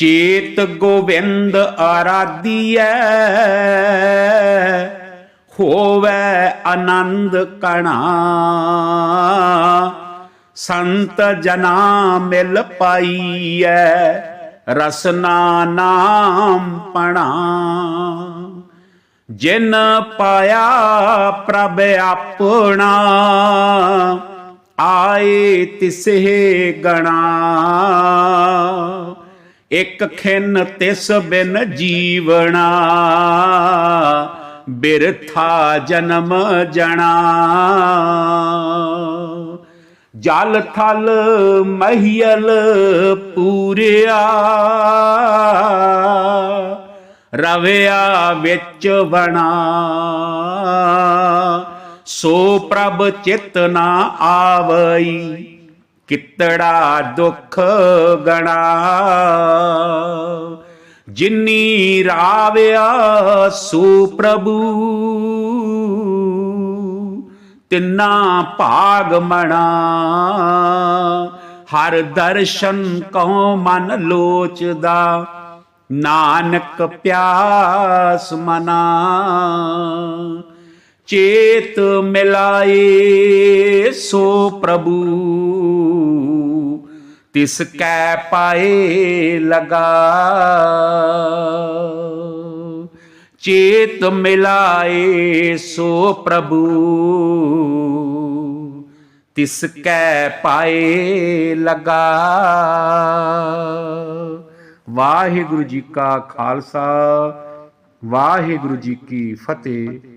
ਚੇਤ ਗੋਵਿੰਦ ਆਰਾਧੀਐ, ਹੋਵੇ ਆਨੰਦ ਕਣਾ। ਸੰਤ ਜਨਾ ਮਿਲ ਪਾਈਐ, ਰਸਨਾ ਨਾਮ ਪਣਾ। ਜਿਨ ਪਾਇਆ ਪ੍ਰਭ ਆਪਣਾ, ਆਏ ਤਿਸਹਿ ਗਣਾ। ਇਕ ਖਿਨ ਤਿਸ ਬਿਨ ਜੀਵਣਾ, ਬਿਰਥਾ ਜਨਮ ਜਣਾ। ਜਲ ਥਲ ਮਹੀਲ ਪੂਰਿਆ, ਰਵਿਆ ਵਿੱਚ ਬਣਾ ਸੋ ਪ੍ਰਭ ਚਿਤ ਨਾ ਆਵਈ ਕਿਤੜਾ ਦੁੱਖ ਗਣਾ। ਜਿਨੀ ਰਾਵਿਆ ਸੋ ਪ੍ਰਭੂ, ਤਿੰਨਾ ਭਾਗ ਮਣਾ। ਹਰ ਦਰਸ਼ਨ ਕਉ ਮਨ ਲੋਚਦਾ, ਨਾਨਕ ਪਿਆਸ ਮਨਾ। ਚੇਤ ਮਿਲਾਏ ਸੋ ਪ੍ਰਭੂ। ਤਿਸ ਕੈ ਪਾਏ ਲਗਾ। ਚੇਤ ਮਿਲਾਏ ਸੋ ਪ੍ਰਭੂ। ਤਿਸ ਕੈ ਪਾਏ ਲਗਾ। ਵਾਹਿਗੁਰੂ ਜੀ ਕਾ ਖਾਲਸਾ, ਵਾਹਿਗੁਰੂ ਜੀ ਕੀ ਫਤਿਹ।